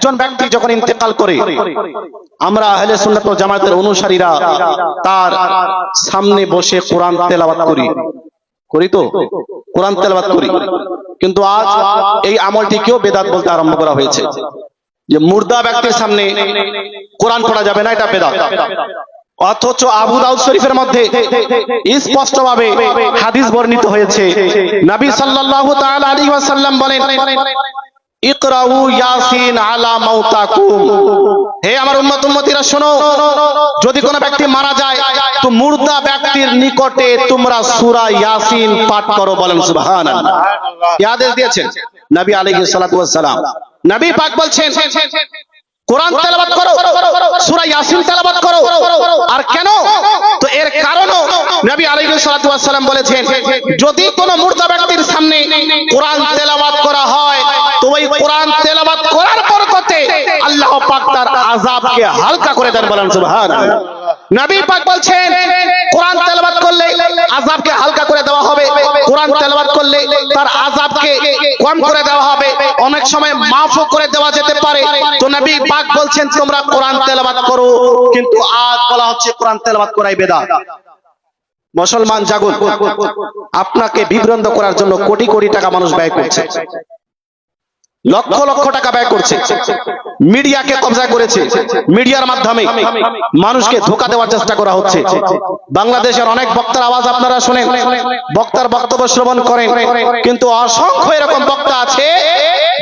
একজন ব্যক্তি যখন ইন্তেকাল করে, আমরা আহলে সুন্নাত ওয়াল জামাতের অনুসারীরা তার সামনে বসে কোরআন তেলাওয়াত করি। করি তো? কোরআন তেলাওয়াত করি। কিন্তু আজ এই আমলটিকেও বেদাত বলতে আরম্ভ করা হয়েছে। যে মুর্দা ব্যক্তির সামনে কোরআন পড়া যাবে না, এটা বেদাত। অথচ আবু দাউদ শরীফের মধ্যে স্পষ্টভাবে হাদিস বর্ণিত হয়েছে। নবী সাল্লাল্লাহু তাআলা আলাইহি ওয়াসাল্লাম বলেন ইকরাউ ইয়াসিন আলা মাউতাকুম। হে আমার উম্মত শোনো, যদি কোনো ব্যক্তি মারা যায়, তো মুর্দা ব্যক্তির নিকটে তোমরা সূরা ইয়াসিন পাঠ করো বলেন, সুবহানাল্লাহ। আদেশ দিয়েছেন? নবী আলাইহিস সালাতু সালাম। নবী পাক বলছেন, কোরআন তেলাবাত করো, সূরা ইয়াসিন তেলাবাত করো। আর কেন? তো এর কারণও নবী আলাইহিস সালাতু বলেছেন, যদি কোনো মুর্দা ব্যক্তির সামনে কোরআন তেলাওয়াত পাক তার আযাবকে হালকা করে দেন বলেন, সুবহানাল্লাহ। নবী পাক বলছেন, কোরআন তেলাওয়াত করলে হালকা করে দেওয়া হবে। কোরআন তেলাওয়াত করলে তার কম করে দেওয়া হবে। অনেক সময় মাফও করে দেওয়া যেতে পারে। তো নবী পাক বলছেন, তোমরা কোরআন তেলাওয়াত করো। কিন্তু আজ বলা হচ্ছে, কোরআন তেলাওয়াত করাই বেদাত। মুসলমান, জাগুন, আপনাকে বিভ্রান্ত করার জন্য কোটি কোটি টাকা মানুষ ব্যয় করছে। লক্ষ লক্ষ টাকা ব্যয় করছে। মিডিয়াকে কবজা করেছে। মিডিয়ার মাধ্যমে মানুষকে ধোকা দেওয়ার চেষ্টা করা হচ্ছে। বাংলাদেশের অনেক বক্তার আওয়াজ আপনারা শুনেন। বক্তার বক্তব্য শ্রবণ করেন। কিন্তু অসংখ্য এরকম বক্তা আছে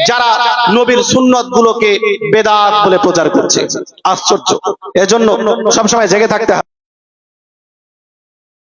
যারা নবীর সুন্নত গুলোকে বেদাত বলে প্রচার করছে। আশ্চর্য। এজন্য সবসময় জেগে থাকতে হবে